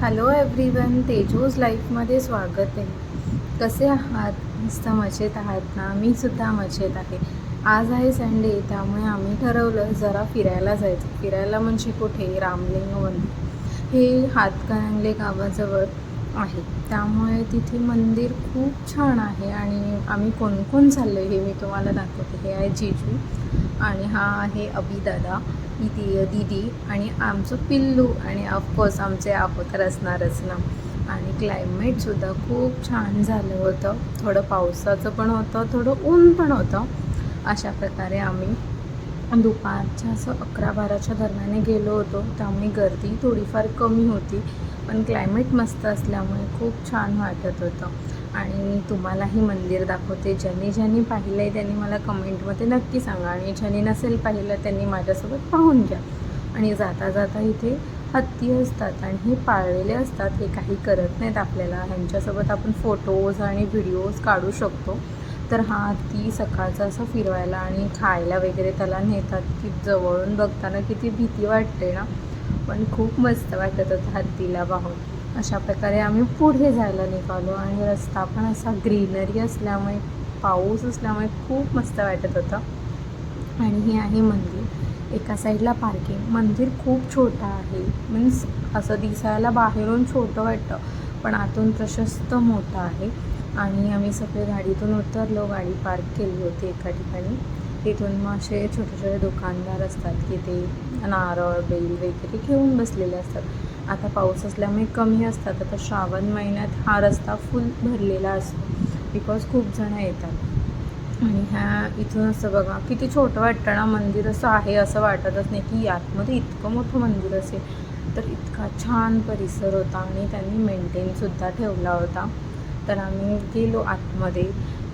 Hello everyone तेजूज लाईफमध्ये स्वागत आहे. कसे आहात? मस्त मजेत आहात ना? मी सुद्धा मजेत आहे. आज आहे संडे त्यामुळे आम्ही ठरवलं जरा फिरायला जायचं. फिरायला म्हणजे कुठे? रामलिंग मंदिर. हे हातकणंगले गावाजवळ आहे. त्यामुळे तिथे मंदिर खूप छान आहे आणि आम्ही कोण कोण चाललो हे मी तुम्हाला दाखवते. हे आहे जेजू आणि हा आहे अभिदादा. इथे दिदी आणि आमचं पिल्लू आणि ऑफकोर्स आमचे आप तर असणारच ना. आणि क्लायमेटसुद्धा खूप छान झालं होतं. थोडं पावसाचं पण होतं थोडं ऊन पण होतं. अशा प्रकारे आम्ही दुपारच्या असं अकरा बाराच्या दरम्याने गेलो होतो. त्यामुळे गर्दी थोडीफार कमी होती. पण क्लायमेट मस्त असल्यामुळे खूप छान वाटत होतं. आणि तुम्हालाही मंदिर दाखवते. ज्यांनी ज्यांनी पाहिलं आहे त्यांनी मला कमेंटमध्ये नक्की सांगा. आणि ज्यांनी नसेल पाहिलं त्यांनी माझ्यासोबत पाहून घ्या. आणि जाता जाता इथे हत्ती असतात आणि हे पाळलेले असतात. हे काही करत नाहीत आपल्याला. ह्यांच्यासोबत आपण फोटोज आणि व्हिडिओज काढू शकतो. तर हा हत्ती सकाळचा असं फिरवायला आणि खायला वगैरे त्याला नेतात. की जवळून बघताना किती भीती वाटते ना. पण खूप मस्त वाटत होतं हत्तीला पाहून. अशा प्रकारे आम्ही पुढे जायला निघालो आणि रस्ता पण असा ग्रीनरी असल्यामुळे पाऊस असल्यामुळे खूप मस्त वाटत होतं. आणि हे आहे मंदिर. एका साईडला पार्किंग मंदिर खूप छोटं आहे. मीन्स असं दिसायला बाहेरून छोटं वाटतं पण आतून प्रशस्त मोठं आहे. आणि आम्ही सगळे गाडीतून उतरलो गाडी पार्क केली होती एका ठिकाणी. तिथून मग असे छोटे छोटे दुकानदार असतात की ते नारळ बेल वगैरे घेऊन बसलेले असतात. आता पाऊस असल्यामुळे कमी असतात. आता श्रावण महिन्यात हा रस्ता फुल भरलेला असतो. बिकॉज खूप जणं येतात. आणि ह्या इथून असं बघा किती छोटं वाटतं ना मंदिर असं आहे असं वाटतच नाही की आतमध्ये इतकं मोठं मंदिर असेल. तर इतका छान परिसर होता आणि त्यांनी मेंटेनसुद्धा ठेवला होता. तर आम्ही गेलो आतमध्ये.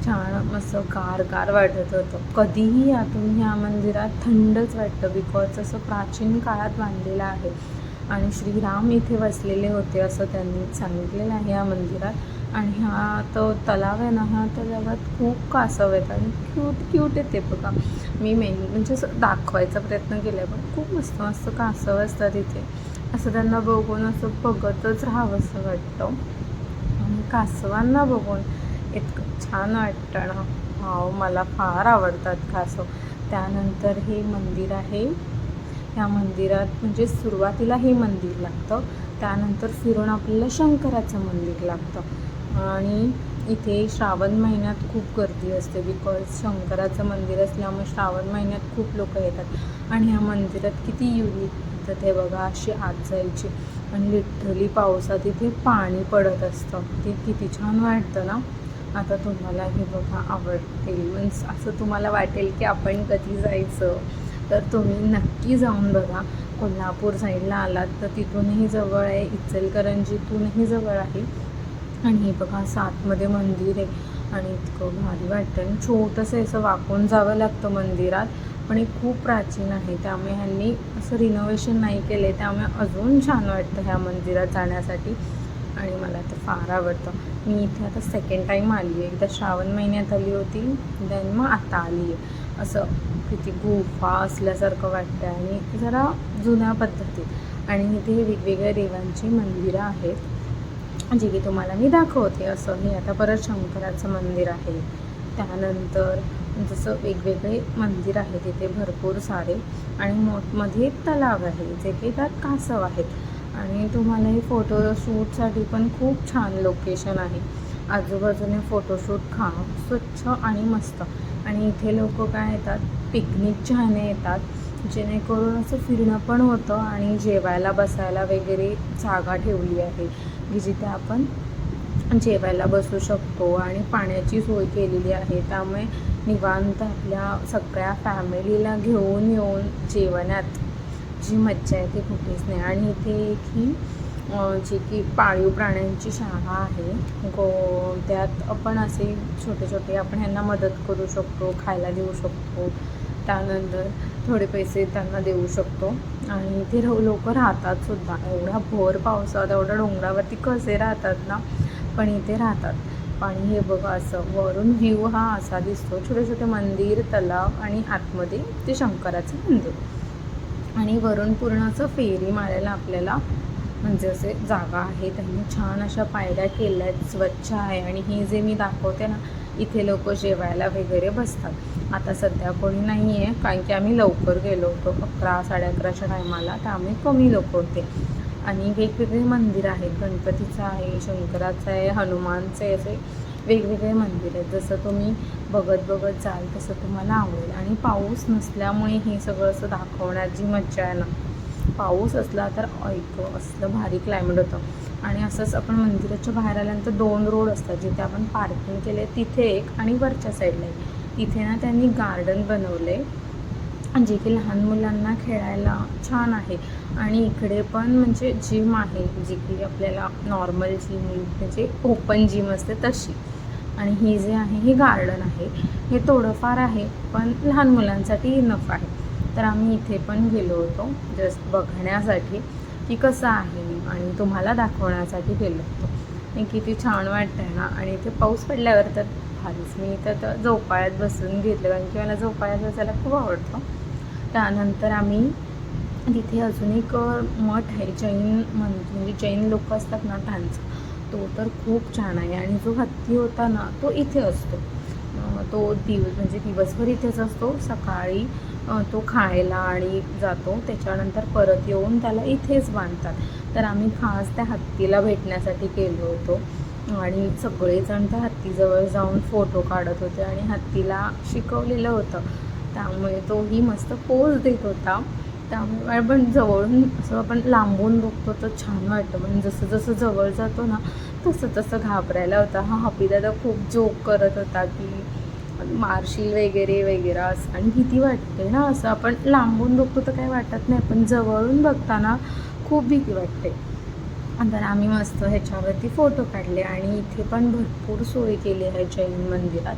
छान असं गार गार वाटत होतं. कधीही आतून ह्या मंदिरात थंडच वाटतं. बिकॉज असं प्राचीन काळात बांधलेलं आहे. आणि श्रीराम इथे वसलेले होते असं त्यांनी सांगितलेलं आहे या मंदिरात. आणि हा तो तलाव आहे ना हा तलावात खूप कासव आहेत आणि क्यूट क्यूट येते ते बघा. मी मेन म्हणजे असं दाखवायचा प्रयत्न केला आहे पण खूप मस्त मस्त कासव असतात इथे. असं त्यांना बघून असं बघतच राहावं असं वाटतं. आणि कासवांना बघून इतकं छान वाटतं ना. हो मला फार आवडतात कासव. त्यानंतर हे मंदिर आहे. ह्या मंदिरात म्हणजे सुरुवातीला हे मंदिर लागतं त्यानंतर फिरून आपल्याला शंकराचं मंदिर लागतं. आणि इथे श्रावण महिन्यात खूप गर्दी असते बिकॉज शंकराचं मंदिर असल्यामुळे श्रावण महिन्यात खूप लोक येतात. आणि ह्या मंदिरात किती युनिक तर ते बघा अशी आत जायची. आणि लिटरली पावसात इथे पाणी पडत असतं. ते किती छान वाटतं ना? आता तुम्हाला हे बघा आवडते. मीन्स असं तुम्हाला वाटेल की आपण कधी जायचं? तर तुम्ही नक्की जाऊन बघा. कोल्हापूर साईडला आलात तर तिथूनही जवळ आहे. इचलकरंजीतूनही जवळ आहे. आणि हे बघा सातमध्ये मंदिर आहे. आणि इतकं भारी वाटतं आणि छोटंसं असं वाकून जावं लागतं मंदिरात. पण हे खूप प्राचीन आहे. त्यामुळे ह्यांनी असं रिनोव्हेशन नाही केलं आहे त्यामुळे अजून छान वाटतं ह्या मंदिरात जाण्यासाठी. आणि मला ते फार आवडतं. मी इथे आता सेकंड टाईम आली आहे एकदा श्रावण महिन्यात आली होती. देन मग आता आली आहे असं किती गुफा असल्यासारखं वाटतं आणि जरा जुन्या पद्धतीत आणि इथे वेगवेगळ्या देवांची मंदिरं आहेत जे की तुम्हाला मी दाखवते असं. हे आता परत शंकराचं मंदिर आहे. त्यानंतर जसं वेगवेगळे मंदिर आहे तिथे भरपूर सारे. आणि मोठमध्ये तलाव आहे जे की त्यात कासव आहेत. आणि तुम्हाला हे फोटोशूटसाठी पण खूप छान लोकेशन आहे. आजूबाजूने फोटोशूट खाणं स्वच्छ आणि मस्त. आणि इथे लोक काय येतात? पिकनिक छाने येतात. जेणेकरून असं फिरणं पण होतं आणि जेवायला बसायला वगैरे जागा ठेवली आहे. की जिथे आपण जेवायला बसू शकतो आणि पाण्याची सोय केलेली आहे. त्यामुळे निवांत आपल्या सगळ्या फॅमिलीला घेऊन येऊन जेवणात जी मज्जा आहे ती कुठेच नाही. आणि इथे एक ही जी की पाळीव प्राण्यांची शाळा आहे गो त्यात आपण असे छोटे छोटे आपण ह्यांना मदत करू शकतो खायला देऊ शकतो त्यानंतर थोडे पैसे त्यांना देऊ शकतो. आणि इथे लोक राहतात सुद्धा. एवढा भोर पावसात एवढ्या डोंगरावरती कसे राहतात ना? पण इथे राहतात. आणि हे बघा असं वरून व्ह्यू हा असा दिसतो. छोटे छोटे मंदिर तलाव आणि आतमध्ये ते शंकराचं मंदिर. आणि वरून पूर्ण असं फेरी मारायला आपल्याला म्हणजे असे जागा आहे त्यांनी छान अशा पायऱ्या केल्या आहेत स्वच्छ आहे. आणि हे जे मी दाखवते ना इथे लोक जेवायला वगैरे बसतात. आता सध्या कोणी नाही आहे कारण की आम्ही लवकर गेलो होतो. अकरा साडे अकराच्या टायमाला. त्यामुळे कमी लोक होते. आणि वेगवेगळे मंदिर आहेत. गणपतीचं आहे शंकराचं आहे हनुमानचं आहे असे वेगवेगळे मंदिर आहेत. जसं तुम्ही बघत बघत जाल तसं तुम्हाला आवडेल. आणि पाऊस नसल्यामुळे हे सगळं असं दाखवण्यात जी मज्जा आहे ना पाऊस असला तर ऐक असलं भारी क्लायमेट होतं. आणि असंच आपण मंदिराच्या बाहेर आल्यानंतर दोन रोड असतात जिथे आपण पार्किंग केले तिथे एक आणि वरच्या साईडला एक. तिथे ना त्यांनी गार्डन बनवले जे की लहान मुलांना खेळायला छान आहे. आणि इकडे पण म्हणजे जिम आहे जी की आपल्याला नॉर्मल जिम म्हणजे ओपन जिम असते तशी. आणि ही जे आहे हे गार्डन आहे. हे थोडंफार आहे पण लहान मुलांसाठी इनफ आहे. तर आम्ही इथे पण गेलो होतो जस्ट बघण्यासाठी की कसं आहे आणि तुम्हाला दाखवण्यासाठी गेलो होतो. किती छान वाटतं आहे ना. आणि इथे पाऊस पडल्यावर तर फारच मी इथं तर झोपाळ्यात बसून घेतलं कारण की मला झोपाळ्यात बसायला खूप आवडतं. त्यानंतर आम्ही तिथे अजून एक मठ आहे जैन म्हण म्हणजे जैन लोक असतात ना त्यांचा. तो तर खूप छान आहे. आणि जो हत्ती होता ना तो इथे असतो. तो दिव म्हणजे दिवसभर इथेच असतो. सकाळी तो खायला आणि जातो. त्याच्यानंतर परत येऊन त्याला इथेच बांधतात. तर आम्ही खास त्या हत्तीला भेटण्यासाठी गेलो होतो. आणि सगळेजण त्या हत्तीजवळ जाऊन फोटो काढत होते आणि हत्तीला शिकवलेलं होतं. त्यामुळे तोही मस्त पोज देत होता. त्यामुळे पण जवळून असं आपण लांबून बघतो तर छान वाटतं. पण जसं जसं जवळ जातो ना तसं तसं घाबरायला होता. हा हपीदादा खूप जोक करत होता की मारशील वगैरे वगैरे असं आणि भीती वाटते ना असं. आपण लांबून बघतो तर काही वाटत नाही पण जवळून बघताना खूप भीती वाटते. तर आम्ही मस्त ह्याच्यावरती फोटो काढले आणि इथे पण भरपूर सोय केली आहे जैन मंदिरात.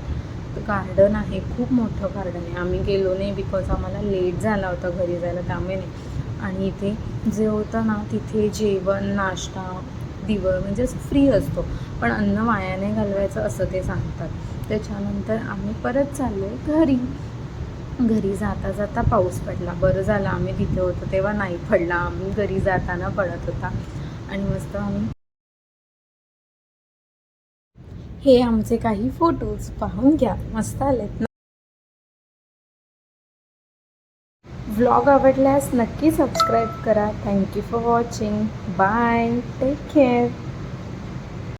गार्डन आहे खूप मोठं गार्डन आहे. आम्ही गेलो नाही बिकॉज आम्हाला लेट झाला होता घरी जायला त्यामुळे नाही. आणि इथे जे होतं ना तिथे जेवण नाश्ता दिवळ म्हणजे फ्री असतो. पण अन्न वाया नाही घालवायचं असं ते सांगतात. त्याच्यानंतर आम्ही परत चाललो घरी. घरी जाता जाता पाऊस पडला. बरं झालं आम्ही तिथे होतो तेव्हा नाही पडला. आम्ही घरी जाताना पडत होता. आणि मस्त आम्ही हे आमचे काही फोटोज पाहून घ्या. मस्त आलेत ना? व्लॉग आवडल्यास नक्की सबस्क्राईब करा. Thank you for watching bye take care